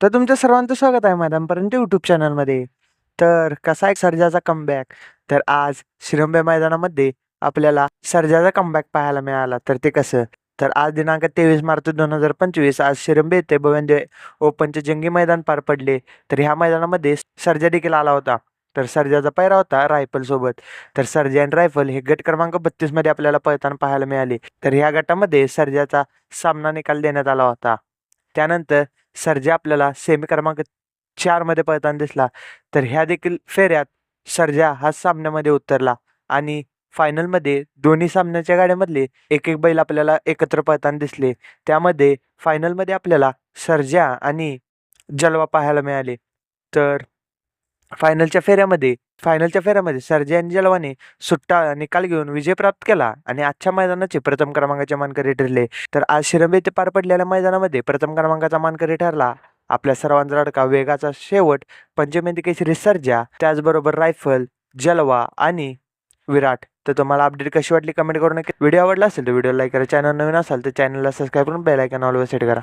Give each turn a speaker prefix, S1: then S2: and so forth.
S1: तर तुमचं सर्वांचं स्वागत आहे मैदानपर्यंत यूट्यूब चॅनलमध्ये तर कसा आहे सर्जाचा कमबॅक तर आज शिरंबे मैदानामध्ये आपल्याला सर्जाचा कमबॅक पाहायला मिळाला. तर ते कसं? तर आज दिनांक तेवीस मार्च दोन हजार पंचवीस आज शिरंबे येथे भवेंद्र ओपनचे जंगी मैदान पार पडले. तर ह्या मैदानामध्ये सर्जा देखील आला होता. तर सर्जाचा पैरा होता रायफलसोबत तर सर्जा अँड रायफल हे गट क्रमांक बत्तीसमध्ये आपल्याला पळताना पाहायला मिळाले. तर ह्या गटामध्ये सर्जाचा सामना निकाल देण्यात आला होता. त्यानंतर सर्जा आपल्याला सेमी क्रमांक चारमध्ये पळताना दिसला तर ह्या देखील फेऱ्यात सर्जा हा सामन्यामध्ये उतरला आणि फायनलमध्ये दोन्ही सामन्याच्या गाड्यामधले एक एक बैल आपल्याला एकत्र पळताना दिसले. त्यामध्ये फायनलमध्ये आपल्याला सर्जा आणि जलवा पाहायला मिळाले. तर फायनलच्या फेऱ्यामध्ये फायनलच्या फेऱ्यामध्ये सर्जा आणि जलवाने सुट्टा निकाल घेऊन विजय प्राप्त केला आणि आजच्या मैदानाचे प्रथम क्रमांकाचे मानकरी ठरले. तर आज शिरंबे येथे पार पडलेल्या मैदानामध्ये प्रथम क्रमांकाचा मानकरी ठरला. आपल्या सर्वांचा अडका वेगाचा शेवट पंचमेंदी केसरी सर्जा त्याचबरोबर रायफल जलवा आणि विराट. तर तुम्हाला अपडेट कशी वाटली कमेंट करून व्हिडिओ आवडला असेल तर व्हिडिओ लाईक करा चॅनल नवीन असाल तर चॅनलला सबस्क्राईब करून बेल आयकॉन ऑलवेज सेट करा.